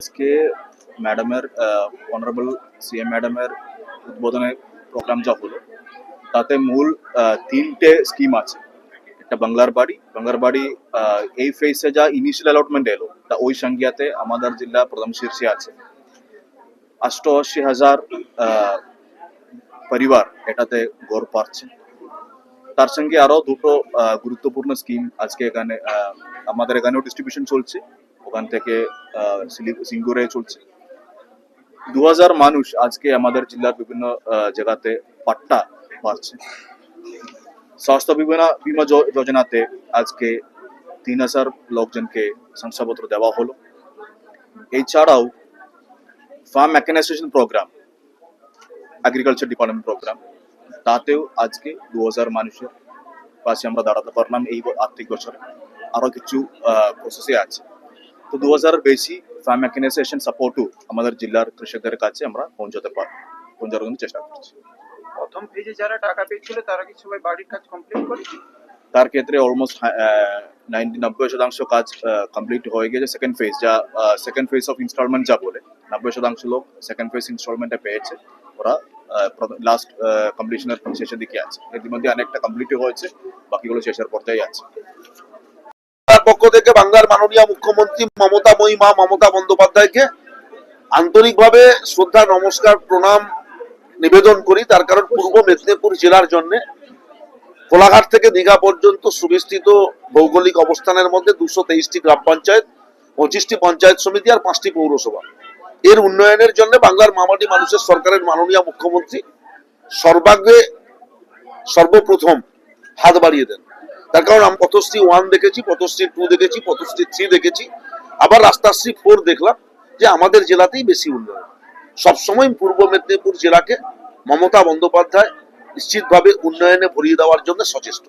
আজকে ম্যাডামের honourable CM ম্যাডামের উদ্বোধনের প্রোগ্রাম যা হলো, তাতে মূল তিনটে স্কিম আছে। একটা বাংলার বাড়ি বাংলার বাড়ি এই ফেসে যা ইনিশিয়াল অ্যালটমেন্ট এলো, তা ওই সংখ্যাতে আমাদের জেলা প্রথম শীর্ষে আছে। অষ্টআশি হাজার পরিবার এটাতে গড় পাচ্ছে। তার সঙ্গে আরও দুটো গুরুত্বপূর্ণ স্কিম আজকে এখানে আমাদের এখানেও ডিস্ট্রিবিউশন চলছে। ওখান থেকে সিঙ্গুরে চলছে। দু হাজার মানুষ আজকে আমাদের জেলার বিভিন্ন জায়গাতে পাট্টা পাচ্ছে। স্বাস্থ্য বিমা বিমা যোজনাতে আজকে তিন হাজার লোকজনকে শংসাপত্র দেওয়া হলো। এছাড়াও farm mechanisation programme agriculture department programme তাতেও আজকে দু হাজার মানুষের পাশে আমরা দাঁড়াতে পারলাম এই আর্থিক বছরে। আরও কিছু প্রসেসে আছে। তো দু হাজার বেশি ফার্ম মেকানাইজেশন সাপোর্টও আমাদের জেলার কৃষকদের কাছে আমরা পৌঁছাতে পারব পৌঁছানোর জন্য চেষ্টা করছি। প্রথম ফেজে যারা টাকা পেয়েছিল তারা কি সবাই বাড়ির কাজ কমপ্লিট করেছে তার ক্ষেত্রে অলমোস্ট নাইনটি নব্বই শতাংশ কাজ কমপ্লিট হয়ে গেছে সেকেন্ড ফেজ যা সেকেন্ড ফেজ অফ ইনস্টলমেন্ট যা বলে নব্বই শতাংশ লোক সেকেন্ড ফেজ ইনস্টলমেন্টে পেয়েছে। ওরা লাস্ট কমপ্লিশনের শেষের দিকে আছে। ইতিমধ্যে অনেকটা কমপ্লিট হয়েছে বাকিগুলো শেষের পর্যায়ে আছে। তার পক্ষ থেকে বাংলার মাননীয় মুখ্যমন্ত্রী মমতাময়ী মা মমতা বন্দ্যোপাধ্যায়কে আন্তরিকভাবে শ্রদ্ধা, নমস্কার, প্রণাম নিবেদন করি। তার কারণ পূর্ব মেদিনীপুর জেলার জন্য কোলাঘাট থেকে দীঘা পর্যন্ত সুবিস্তৃত ভৌগোলিক অবস্থানের মধ্যে দুশো তেইশটি গ্রাম পঞ্চায়েত, পঁচিশটি পঞ্চায়েত সমিতি আর পাঁচটি পৌরসভা। এর উন্নয়নের জন্য বাংলার মামাটি মানুষের সরকারের মাননীয় মুখ্যমন্ত্রী সর্বাগ্রে সর্বপ্রথম হাত বাড়িয়ে দেন। তার কারণ আমি পথশ্রী ওয়ান দেখেছি, পথশ্রী টু দেখেছি, পথশ্রী থ্রি দেখেছি। আবার রাস্তাশ্রী ফোর দেখলাম, যে আমাদের জেলাতেই বেশি উন্নয়ন। সবসময় পূর্ব মেদিনীপুর জেলাকে মমতা বন্দ্যোপাধ্যায় নিশ্চিতভাবে উন্নয়নে ভরিয়ে দেওয়ার জন্য সচেষ্ট।